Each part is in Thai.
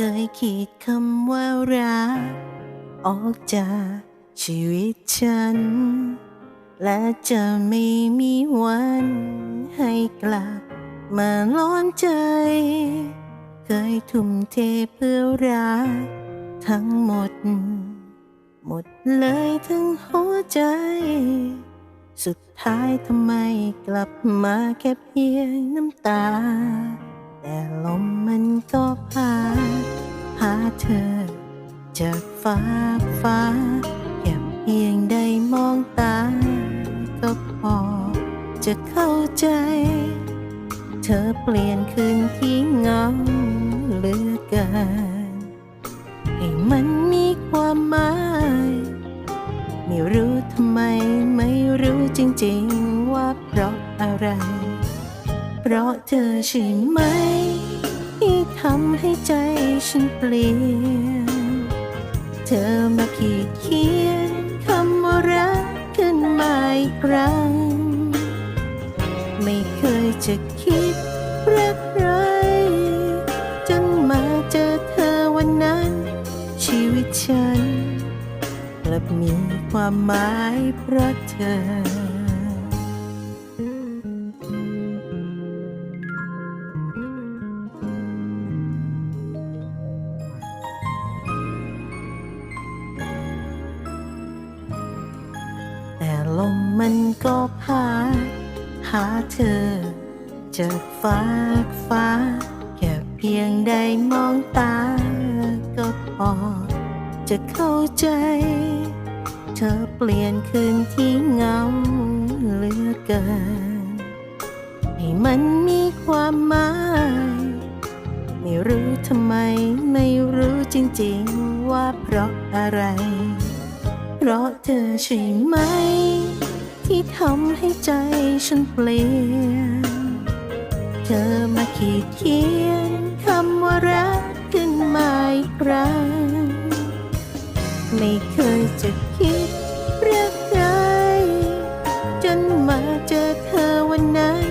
เคยขีดคำว่ารัก ออกจากชีวิตฉัน และจะไม่มีวันให้กลับมาล้อนใจ เคยทุ่มเทเพื่อรัก ทั้งหมด หมดเลยทั้งหัวใจ สุดท้ายทำไมกลับมาแค่เพียงน้ำตา แต่ลมมันก็พาพาเธอ จากฟ้าฟ้าแค่เพียงได้มองตา ก็พอ จะเข้าใจ เธอเปลี่ยนคืนที่เงาเหลือเกินให้มันมีความหมายไม่รู้ทำไมไม่รู้จริงๆว่าเพราะอะไร เพราะเธอใช่ไหม ที่ทำให้ใจฉันเปลี่ยน เธอมาขีดเขียนคำว่ารักขึ้นมาอีกครั้ง ไม่เคยจะคิดรักใครจนมาเจอเธอวันนั้น ชีวิตฉัน กลับมีความหมายเพราะเธอ ลมมันก็พา หาเธอจากฟ้าฟ้า แค่เพียงได้มองตา ก็พอ จะเข้าใจ เธอเปลี่ยนคืนที่เงาเหลือเกิน ให้มันมีความหมาย ไม่รู้ทำไม ไม่รู้จริงๆว่าเพราะอะไร เพราะเธอใช่ไหม ที่ทำให้ใจฉันเปลี่ยน เธอมาขีดเขียนคำว่ารักขึ้นมาอีกครั้งไม่เคยจะคิดเรักใครจนมาเจอเธอวันนั้น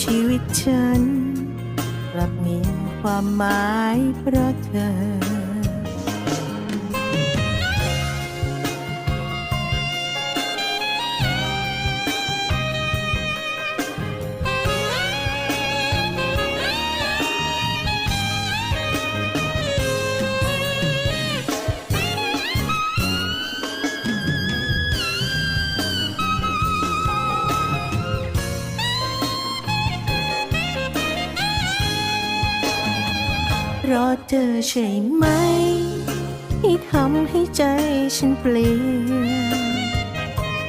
ชีวิตฉัน กลับมีความหมายเพราะเธอ ราะเธอใช่ไหม ที่ทำให้ใจฉันเปลี่ยน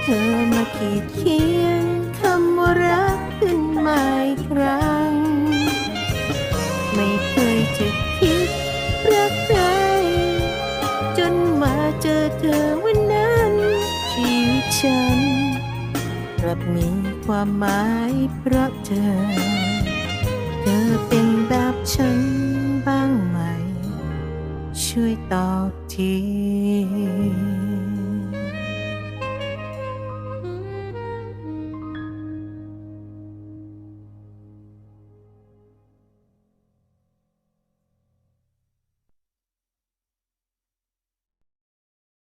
เธอมาขีดเขียนคำว่ารักขึ้นมาอีกครั้ง ไม่เคยจะคิดรักใครจนมาเจอเธอวันนั้นชีวิตฉันกลับมีความหมายเพราะเธอ เธอเป็นแบบฉัน ช่วยตอบที